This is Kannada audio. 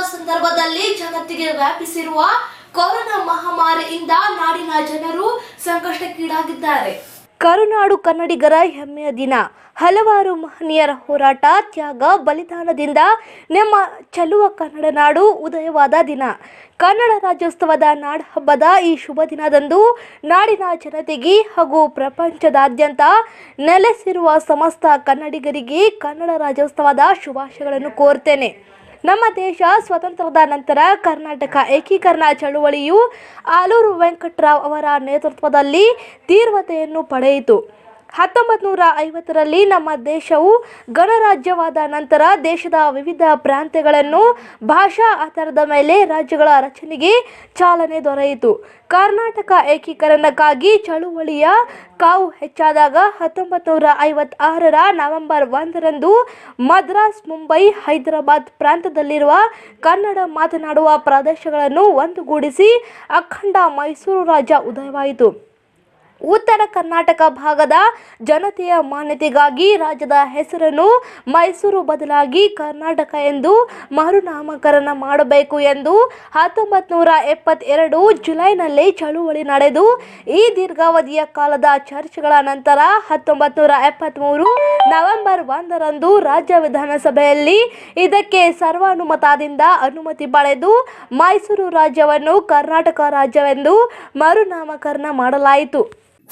ಸಂದರ್ಭದಲ್ಲಿ ಜಗತ್ತಿಗೆ ವ್ಯಾಪಿಸಿರುವ ಕೊರೋನಾ ಮಹಾಮಾರಿಯಿಂದ ನಾಡಿನ ಜನರು ಸಂಕಷ್ಟಕ್ಕೀಡಾಗಿದ್ದಾರೆ. ಕರುನಾಡು ಕನ್ನಡಿಗರ ಹೆಮ್ಮೆಯ ದಿನ. ಹಲವಾರು ಮಹನೀಯರ ಹೋರಾಟ, ತ್ಯಾಗ, ಬಲಿದಾನದಿಂದ ನಮ್ಮ ಚೆಲುವ ಕನ್ನಡ ನಾಡು ಉದಯವಾದ ದಿನ. ಕನ್ನಡ ರಾಜ್ಯೋತ್ಸವದ ನಾಡಹಬ್ಬದ ಈ ಶುಭ ದಿನದಂದು ನಾಡಿನ ಜನತೆಗೆ ಹಾಗೂ ಪ್ರಪಂಚದಾದ್ಯಂತ ನೆಲೆಸಿರುವ ಸಮಸ್ತ ಕನ್ನಡಿಗರಿಗೆ ಕನ್ನಡ ರಾಜ್ಯೋತ್ಸವದ ಶುಭಾಶಯಗಳನ್ನು ಕೋರ್ತೇನೆ. ನಮ್ಮ ದೇಶ ಸ್ವತಂತ್ರದ ನಂತರ ಕರ್ನಾಟಕ ಏಕೀಕರಣ ಚಳುವಳಿಯು ಆಲೂರು ವೆಂಕಟರಾವ್ ಅವರ ನೇತೃತ್ವದಲ್ಲಿ ತೀವ್ರತೆಯನ್ನು ಪಡೆಯಿತು. ಹತ್ತೊಂಬತ್ತು ನೂರ ಐವತ್ತರಲ್ಲಿ ನಮ್ಮ ದೇಶವು ಗಣರಾಜ್ಯವಾದ ನಂತರ ದೇಶದ ವಿವಿಧ ಪ್ರಾಂತ್ಯಗಳನ್ನು ಭಾಷಾ ಆಧಾರದ ಮೇಲೆ ರಾಜ್ಯಗಳ ರಚನೆಗೆ ಚಾಲನೆ ದೊರೆಯಿತು. ಕರ್ನಾಟಕ ಏಕೀಕರಣಕ್ಕಾಗಿ ಚಳುವಳಿಯ ಕಾವು ಹೆಚ್ಚಾದಾಗ ಹತ್ತೊಂಬತ್ತು ನೂರ ಐವತ್ತಾರರ ನವೆಂಬರ್ ಒಂದರಂದು ಮದ್ರಾಸ್, ಮುಂಬೈ, ಹೈದರಾಬಾದ್ ಪ್ರಾಂತದಲ್ಲಿರುವ ಕನ್ನಡ ಮಾತನಾಡುವ ಪ್ರದೇಶಗಳನ್ನು ಒಂದುಗೂಡಿಸಿ ಅಖಂಡ ಮೈಸೂರು ರಾಜ್ಯ ಉದಯವಾಯಿತು. ಉತ್ತರ ಕರ್ನಾಟಕ ಭಾಗದ ಜನತೆಯ ಮಾನ್ಯತೆಗಾಗಿ ರಾಜ್ಯದ ಹೆಸರನ್ನು ಮೈಸೂರು ಬದಲಾಗಿ ಕರ್ನಾಟಕ ಎಂದು ಮರುನಾಮಕರಣ ಮಾಡಬೇಕು ಎಂದು ಹತ್ತೊಂಬತ್ತು ನೂರ ಎಪ್ಪತ್ತೆರಡು ಜುಲೈನಲ್ಲಿ ಚಳುವಳಿ ನಡೆದು, ಈ ದೀರ್ಘಾವಧಿಯ ಕಾಲದ ಚರ್ಚೆಗಳ ನಂತರ ಹತ್ತೊಂಬತ್ತು ನೂರ ಎಪ್ಪತ್ತ್ಮೂರು ನವೆಂಬರ್ ಒಂದರಂದು ರಾಜ್ಯ ವಿಧಾನಸಭೆಯಲ್ಲಿ ಇದಕ್ಕೆ ಸರ್ವಾನುಮತದಿಂದ ಅನುಮತಿ ಪಡೆದು ಮೈಸೂರು ರಾಜ್ಯವನ್ನು ಕರ್ನಾಟಕ ರಾಜ್ಯವೆಂದು ಮರುನಾಮಕರಣ ಮಾಡಲಾಯಿತು.